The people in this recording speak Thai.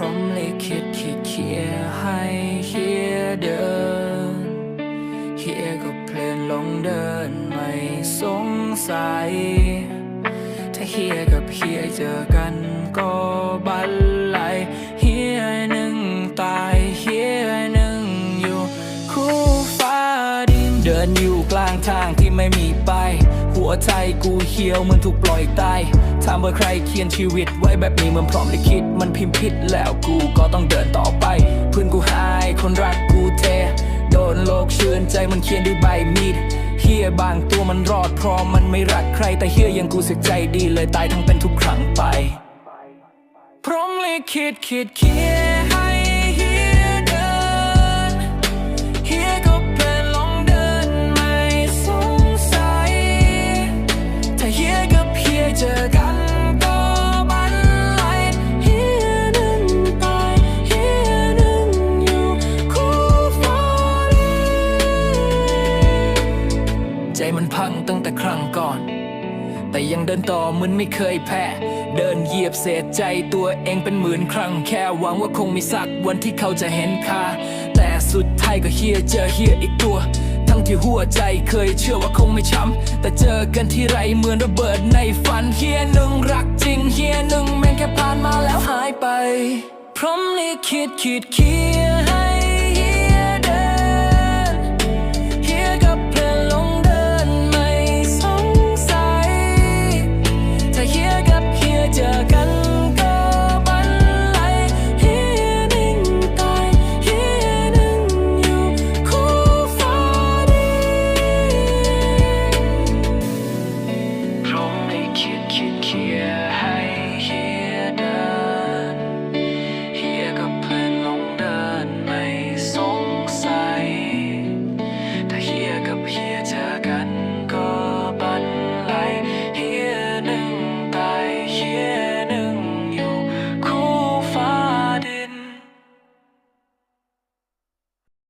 รหมลิขิตขีดเขียให้เฮียเดินเฮียก็เพลินหลงเดินไม่สงสัย ถ้าเฮียกับเฮียเจอกัน เดินอยู่กลางทางที่ไม่มีไปายหัวใจกูเหี่ยวเหมันถูกปล่อยตายถามว่าใครเขียนชีวิตไว้แบบนี้มันพร้อมลิขิตมันพิมพ์ผิดแล้วกูก็ต้องเดินต่อไปเพื่อนกูหายคนรักกูเท โดนโลกเชือนใจมันเขียนด้วยใบมีดเฮียบางตัวมันรอดเพราะมันไม่รักใครแต่เฮียยังกูเสึกใจดีเลยตายทั้งเป็นทุกครั้งไปพร้อมลิขิตขีดเขียน พังตั้งแต่ครั้งก่อน แต่ยังเดินต่อเหมือนไม่เคยแพ้ เดินเหยียบเศษใจตัวเองเป็นหมื่นครั้งแค่หวังว่าคงมีสักวันที่เขาจะเห็นค่า แต่สุดท้ายก็เฮียเจอเฮียอีกตัว ทั้งที่หัวใจเคยเชื่อว่าคงไม่ช้ำ แต่เจอกันที่ไรเหมือนระเบิดในฝันเฮียหนึ่งรักจริงเฮียหนึ่งแม่งแค่ผ่านมาแล้วหายไปพร้อมลิขิตขีดเขีย